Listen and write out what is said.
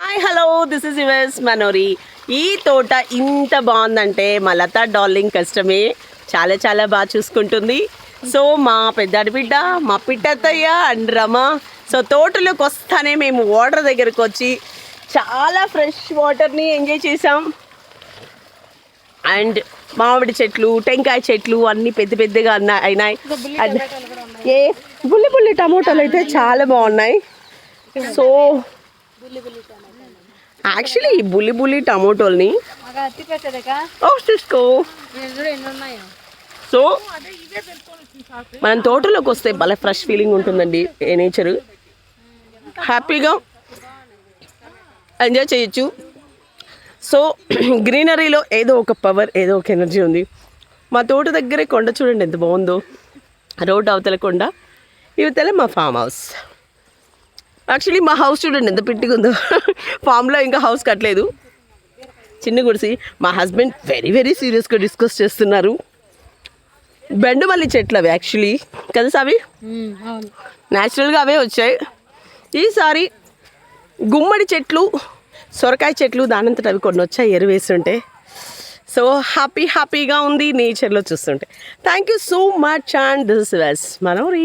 Hi hello this is yours Manori ఈ తోట ఇంత బాగుందంటే మా లతా డార్లింగ్ కష్టమే. చాలా చాలా బాగా చూసుకుంటుంది. సో మా పెద్దాడి బిడ్డ మా పిట్టత్తయ్య అండ్ రమ. సో తోటలోకి వస్తానే మేము వాటర్ దగ్గరకు వచ్చి చాలా ఫ్రెష్ వాటర్ని ఎంజాయ్ చేసాం అండ్ మామిడి చెట్లు టెంకాయ చెట్లు అన్నీ పెద్ద పెద్దగా అన్నా- అయినాయి. ఏ బుల్లి బుల్లి టమోటాలు అయితే చాలా బాగున్నాయి. సో యాక్చువల్లీ ఈ బుల్లి బుల్లి టమోటోల్ని ఉన్నాయో సో మనం తోటలోకి వస్తే భలే ఫ్రెష్ ఫీలింగ్ ఉంటుందండి ఏ నేచరు హ్యాపీగా ఎంజాయ్ చేయొచ్చు. సో గ్రీనరీలో ఏదో ఒక పవర్ ఏదో ఒక ఎనర్జీ ఉంది. మా తోట దగ్గరే కొండ చూడండి ఎంత బాగుందో. రోడ్ అవతల కొండ ఇవతల మా ఫామ్ హౌస్ యాక్చువల్లీ మా హౌస్ చూడండి ఎంత పిట్టిగా ఉందో. ఫామ్లో ఇంకా హౌస్ కట్టలేదు. చిన్న గుడిసి. మా హస్బెండ్ వెరీ వెరీ సీరియస్గా డిస్కస్ చేస్తున్నారు. బెండు మల్లి చెట్లు అవి యాక్చువల్లీ కదా సావి? అవును. న్యాచురల్గా అవే వచ్చాయి. ఈసారి గుమ్మడి చెట్లు సొరకాయ చెట్లు దానంతట అవి కొన్ని వచ్చాయి ఎరువు వేస్తుంటే. సో హ్యాపీ హ్యాపీగా ఉంది నేచర్లో చూస్తుంటే. Thank you so much and this was Manori